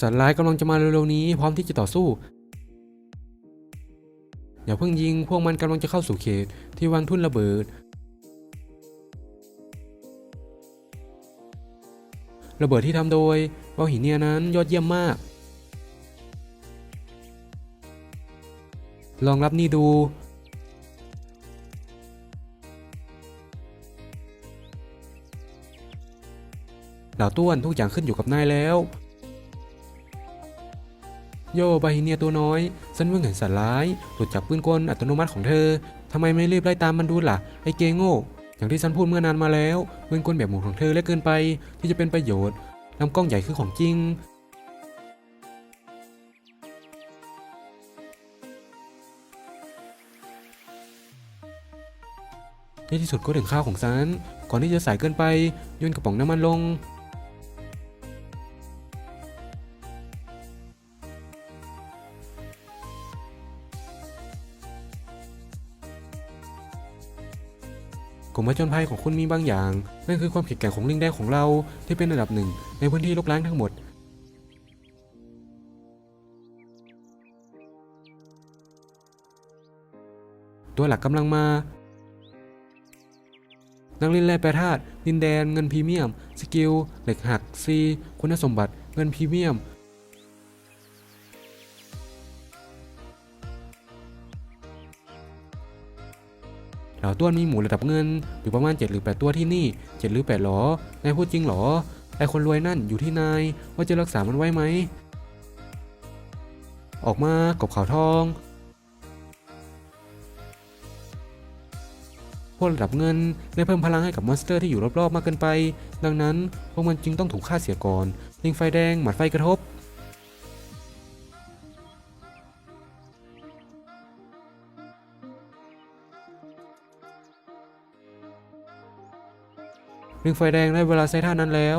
สัตว์ร้ายกำลังจะมาเร็วๆนี้พร้อมที่จะต่อสู้ อย่าเพิ่งยิงพวกมันกำลังจะเข้าสู่เขตที่วางทุ่นระเบิด ระเบิดที่ทำโดยเบาหินเนียนั้นยอดเยี่ยมมาก ลองรับนี่ดูเหล่าต้วนทุกอย่างขึ้นอยู่กับนายแล้ว โยบาฮิเนียตัวน้อย ฉันเพิ่งเห็นสัตว์ร้าย หลุดจากปืนกลอัตโนมัติของเธอ ทำไมไม่รีบไล่ตามมันดูล่ะ ไอ้เกโง่ อย่างที่ฉันพูดเมื่อนานมาแล้ว ปืนกลแบบหมุนของเธอเล็กเกินไป ที่จะเป็นประโยชน์ลำกล้องใหญ่คือของจริงในที่สุดก็ถึงข้าวของฉัน ก่อนที่จะสายเกินไปโยนกระป๋องน้ำมันลง กลุ่มผจญภัยของคุณมีบางอย่าง นั่นคือความแข็งแกร่งของลิงแดงของเราที่เป็นอันดับหนึ่งในพื้นที่ลกล้างทั้งหมด ตัวหลักกำลังมา นักเล่นแร่แปรธาตุดินแดน เงินพรีเมียม สกิล เหล็กหักซีคุณสมบัติ เงินพรีเมียม เหล่าต้วนมีหมูระดับเงิน อยู่ประมาณ7หรือ8ตัวที่นี่7หรือ8หรอนายพูดจริงหรอไอคนรวยนั่นอยู่ที่นายว่าจะรักษามันไว้ไหม ออกมากบขาวทอง พวกระดับเงินได้เพิ่มพลังให้กับมอนสเตอร์ที่อยู่รอบๆมากเกินไป ดังนั้นพวกมันจึงต้องถูกฆ่าเสียก่อน ลิงไฟแดงหมัดไฟกระทบ ลิงไฟแดงได้เวลาใช้ท่านั้นแล้ว